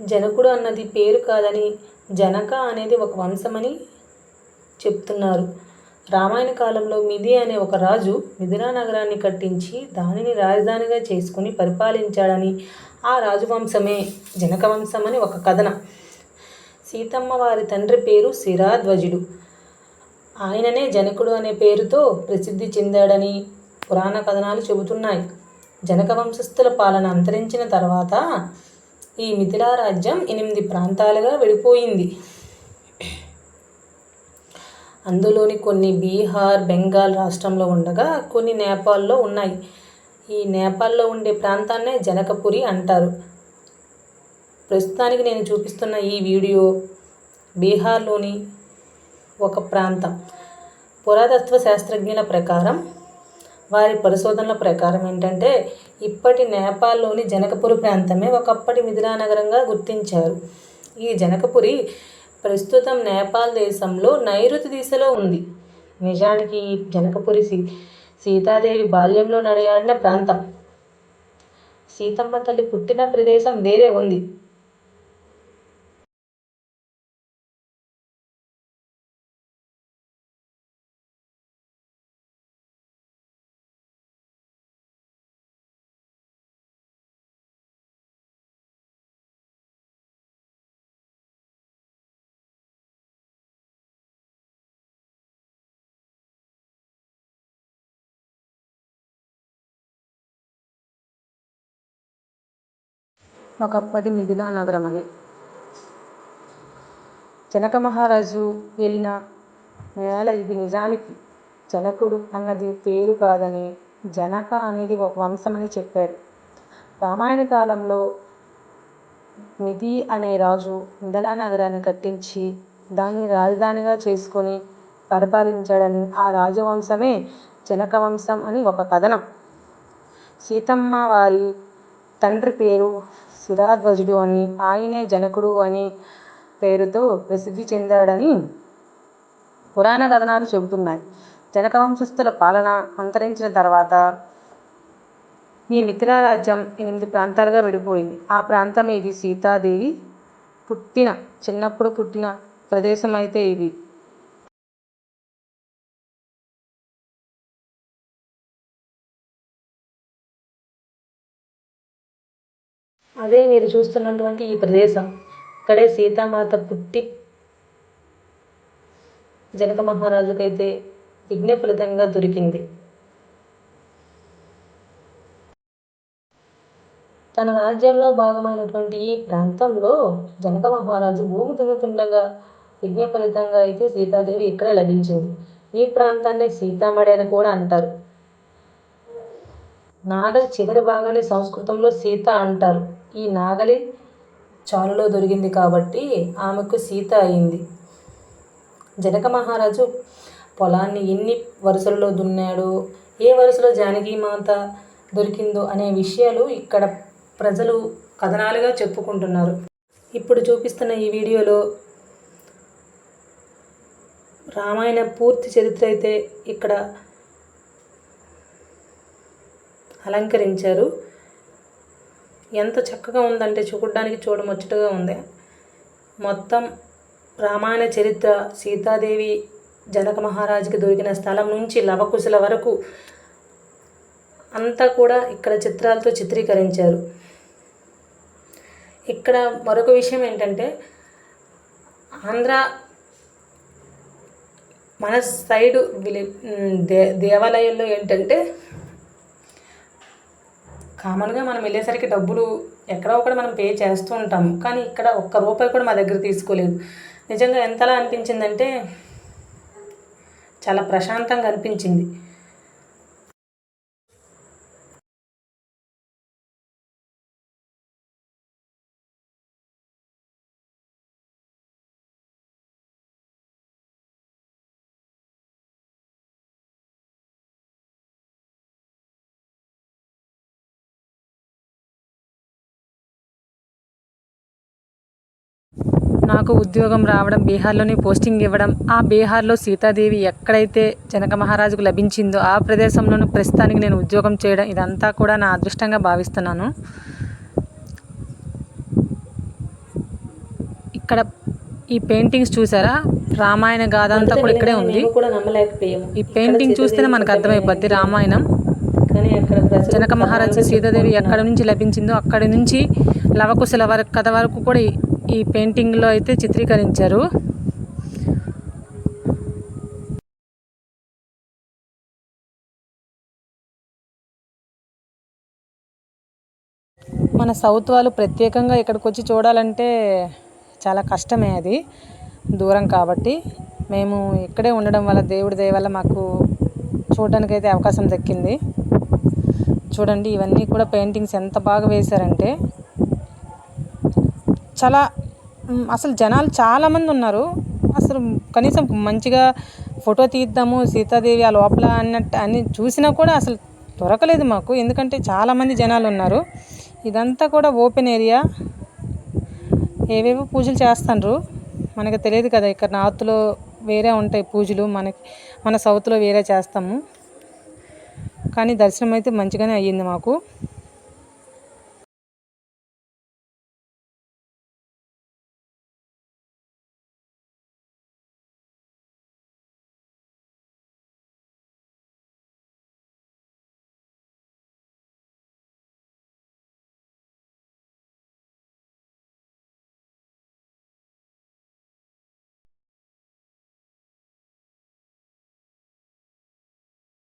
జనకుడు అన్నది పేరు కాదని జనక అనేది ఒక వంశమని చెప్తున్నారు. రామాయణ కాలంలో మిథి అనే ఒక రాజు మిథిలా నగరాన్ని కట్టించి దానిని రాజధానిగా చేసుకుని పరిపాలించాడని ఆ రాజవంశమే జనక వంశం అని ఒక కథనం. సీతమ్మ వారి తండ్రి పేరు శిరాధ్వజుడు ఆయననే జనకుడు అనే పేరుతో ప్రసిద్ధి చెందాడని పురాణ కథనాలు చెబుతున్నాయి. జనక వంశస్థుల పాలన అంతరించిన తర్వాత ఈ మిథిలా రాజ్యం ఎనిమిది ప్రాంతాలుగా విడిపోయింది. అందులోని కొన్ని బీహార్ బెంగాల్ రాష్ట్రంలో ఉండగా కొన్ని నేపాల్లో ఉన్నాయి. ఈ నేపాల్లో ఉండే ప్రాంతాన్నే జనకపురి అంటారు. ప్రస్తుతానికి నేను చూపిస్తున్న ఈ వీడియో బీహార్లోని ఒక ప్రాంతం. పురాతత్వ శాస్త్రజ్ఞుల ప్రకారం వారి పరిశోధనల ప్రకారం ఏంటంటే ఇప్పటి నేపాల్లోని జనకపురి ప్రాంతమే ఒకప్పటి మిథిలా నగరంగా గుర్తించారు. ఈ జనకపురి ప్రస్తుతం నేపాల్ దేశంలో నైరుతి దిశలో ఉంది. నిజానికి ఈ జనకపురి సీ సీతాదేవి బాల్యంలో నడయాడిన ప్రాంతం. సీతమ్మ తల్లి పుట్టిన ప్రదేశం వేరే ఉంది. ఒకప్పటి మిథిలా నగరం అది జనక మహారాజు వెళ్ళిన నేల ఇది నిజానికి జనకుడు అన్నది పేరు కాదని జనక అనేది ఒక వంశమని చెప్పారు. రామాయణ కాలంలో మిథి అనే రాజు మిథిలా నగరాన్ని కట్టించి దాన్ని రాజధానిగా చేసుకొని పరిపాలించాడని ఆ రాజవంశమే జనక వంశం అని ఒక కథనం. సీతమ్మ వారి తండ్రి పేరు సుధాధ్వజుడు అని ఆయనే జనకుడు అని పేరుతో ప్రసిద్ధి చెందాడని పురాణ కథనాలు చెబుతున్నాయి. జనక వంశస్థుల పాలన అంతరించిన తర్వాత ఈ మిథిలా ఎనిమిది ప్రాంతాలుగా విడిపోయింది. ఆ ప్రాంతం ఇది సీతాదేవి పుట్టిన చిన్నప్పుడు పుట్టిన ప్రదేశం అయితే ఇది అదే మీరు చూస్తున్నటువంటి ఈ ప్రదేశం. ఇక్కడే సీతామాత పుట్టి జనక మహారాజుకైతే విఘ్న ఫలితంగా దొరికింది. తన రాజ్యంలో భాగమైనటువంటి ఈ ప్రాంతంలో జనక మహారాజు భూమి తిరుగుతుండగా విఘ్న ఫలితంగా అయితే సీతాదేవి ఇక్కడే లభించింది. ఈ ప్రాంతాన్ని సీతామడి అని కూడా అంటారు. నాగలి చివరి భాగాన్ని సంస్కృతంలో సీత అంటారు. ఈ నాగలి చాలులో దొరికింది కాబట్టి ఆమెకు సీత అయింది. జనక మహారాజు పొలాన్ని ఎన్ని వరుసలలో దున్నాడు? ఏ వరుసలో జానకీమాత దొరికిందో అనే విషయాలు ఇక్కడ ప్రజలు కథనాలుగా చెప్పుకుంటున్నారు. ఇప్పుడు చూపిస్తున్న ఈ వీడియోలో రామాయణ పూర్తి చరిత్ర అయితే ఇక్కడ అలంకరించారు. ఎంత చక్కగా ఉందంటే చూడడానికి చూడముచ్చటగా ఉంది. మొత్తం రామాయణ చరిత్ర సీతాదేవి జనక మహారాజుకి దొరికిన స్థలం నుంచి లవకుశల వరకు అంతా కూడా ఇక్కడ చిత్రాలతో చిత్రీకరించారు. ఇక్కడ మరొక విషయం ఏంటంటే ఆంధ్ర మన సైడు విలే దే దేవాలయాల్లో ఏంటంటే కామన్గా మనం వెళ్ళేసరికి డబ్బులు ఎక్కడో ఒకటి మనం పే చేస్తూ ఉంటాము. కానీ ఇక్కడ ఒక్క రూపాయి కూడా మా దగ్గర తీసుకోలేదు. నిజంగా ఎంతలా అనిపించిందంటే చాలా ప్రశాంతంగా అనిపించింది. నాకు ఉద్యోగం రావడం బీహార్లోని పోస్టింగ్ ఇవ్వడం ఆ బీహార్లో సీతాదేవి ఎక్కడైతే జనక మహారాజుకు లభించిందో ఆ ప్రదేశంలోని ప్రస్తుతానికి నేను ఉద్యోగం చేయడం ఇదంతా కూడా నా అదృష్టంగా భావిస్తున్నాను. ఇక్కడ ఈ పెయింటింగ్స్ చూసారా? రామాయణ గాథ అంతా కూడా ఇక్కడే ఉంది. ఈ పెయింటింగ్ చూస్తేనే మనకు అర్థమైపోద్ది రామాయణం. జనక మహారాజు సీతాదేవి ఎక్కడి నుంచి లభించిందో అక్కడి నుంచి లవకుశల వరకు కథ వరకు కూడా ఈ- పెయింటింగ్లో అయితే చిత్రీకరించారు. మన సౌత్ వాళ్ళు ప్రత్యేకంగా ఇక్కడికి వచ్చి చూడాలంటే చాలా కష్టమే అది దూరం కాబట్టి. మేము ఇక్కడే ఉండడం వల్ల దేవుడి దయ వల్ల మాకు చూడడానికైతే అవకాశం దక్కింది. చూడండి ఇవన్నీ కూడా పెయింటింగ్స్ ఎంత బాగా వేశారంటే చాలా అసలు జనాలు చాలామంది ఉన్నారు. అసలు కనీసం మంచిగా ఫోటో తీద్దాము సీతాదేవి ఆ లోపల అన్నట్టు అని చూసినా కూడా అసలు దొరకలేదు మాకు. ఎందుకంటే చాలామంది జనాలు ఉన్నారు. ఇదంతా కూడా ఓపెన్ ఏరియా. ఏవేవో పూజలు చేస్తుండ్రు. మనకు తెలియదు కదా ఇక్కడ నార్త్లో వేరే ఉంటాయి పూజలు. మనకి మన సౌత్లో వేరే చేస్తాము. కానీ దర్శనం అయితే మంచిగానే అయ్యింది మాకు.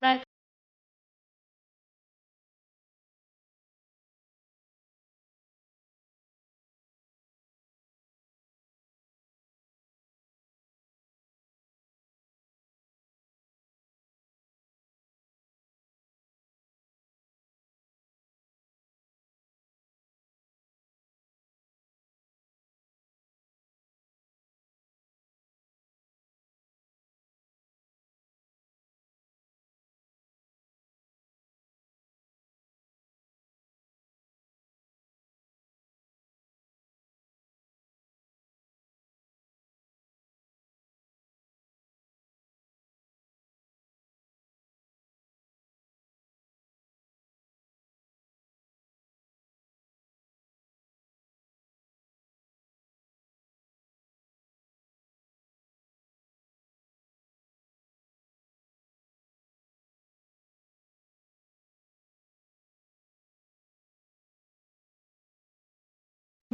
but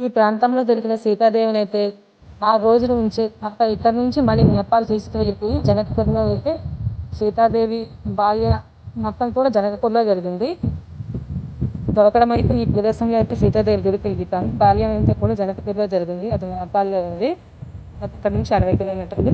ఈ ప్రాంతంలో దొరికిన సీతాదేవిని అయితే ఆ రోజుల నుంచి అక్కడ ఇక్కడ నుంచి మళ్ళీ నేపాల్ తీసుకువెళ్ళిపోయి జనకపూర్లో అయితే సీతాదేవి బాల్య మొత్తం కూడా జనకపూర్లో జరిగింది. దొరకడం అయితే ఈ ప్రదేశంలో అయితే సీతాదేవి దొరికింది. కానీ బాల్యం అయితే కూడా జనకపూర్లో జరిగింది. అది నేపాల్లో ఉంది. అక్కడ నుంచి అరవై కిలోమీటర్లు.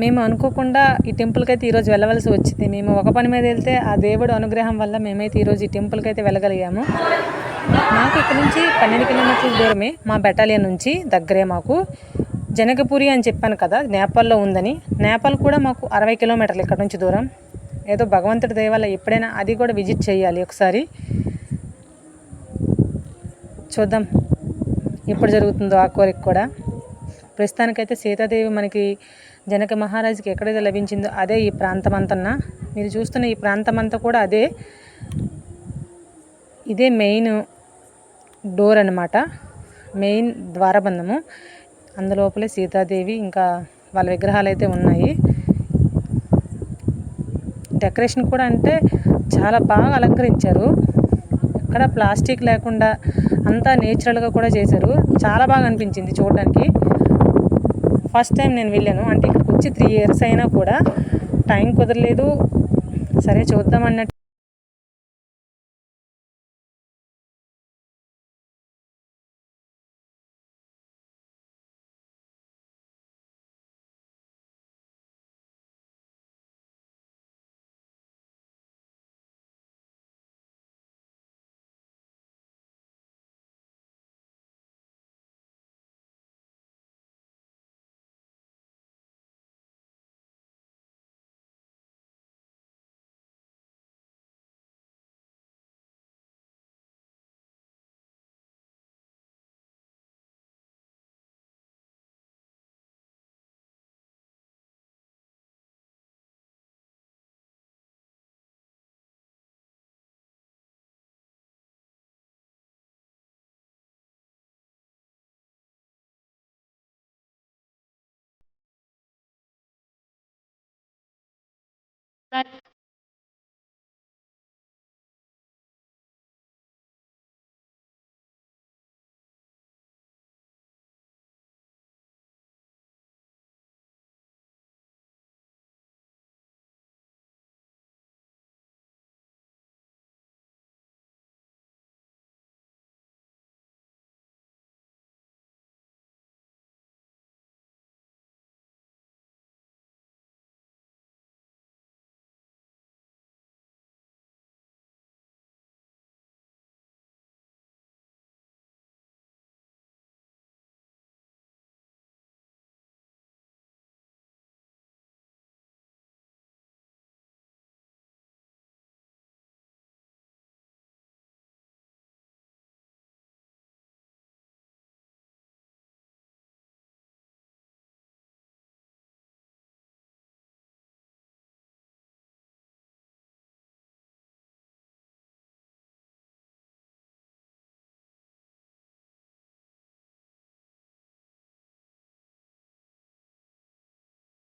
మేము అనుకోకుండా ఈ టెంపుల్కి అయితే ఈరోజు వెళ్ళవలసి వచ్చింది. మేము ఒక పని మీద వెళ్తే ఆ దేవుడు అనుగ్రహం వల్ల మేమైతే ఈరోజు ఈ టెంపుల్కి అయితే వెళ్ళగలిగాము. మాకు ఇక్కడ నుంచి పన్నెండు కిలోమీటర్ల దూరమే మా బెటాలియన్ నుంచి దగ్గరే మాకు. జనకపురి అని చెప్పాను కదా నేపాల్లో ఉందని. నేపాల్ కూడా మాకు అరవై కిలోమీటర్లు ఇక్కడ నుంచి దూరం. ఏదో భగవంతుడి దయ వల్ల ఎప్పుడైనా అది కూడా విజిట్ చేయాలి ఒకసారి. చూద్దాం ఎప్పుడు జరుగుతుందో ఆ కోరిక కూడా. ప్రస్తుతానికైతే సీతాదేవి మనకి జనక మహారాజుకి ఎక్కడైతే లభించిందో అదే ఈ ప్రాంతం అంతన్నా మీరు చూస్తున్న ఈ ప్రాంతం అంతా కూడా అదే ఇదే మెయిన్ డోర్ అనమాట మెయిన్ ద్వారబంధము. అందులోపలే సీతాదేవి ఇంకా వాళ్ళ విగ్రహాలు అయితే ఉన్నాయి. డెకరేషన్ కూడా అంటే చాలా బాగా అలంకరించారు. ఎక్కడ ప్లాస్టిక్ లేకుండా అంతా నేచురల్గా కూడా చేశారు. చాలా బాగా అనిపించింది చూడడానికి. ఫస్ట్ టైం నేను వెళ్ళాను. అంటే ఇక్కడికి వచ్చి త్రీ ఇయర్స్ అయినా కూడా టైం కుదరలేదు. సరే చూద్దాం అన్నట్టు but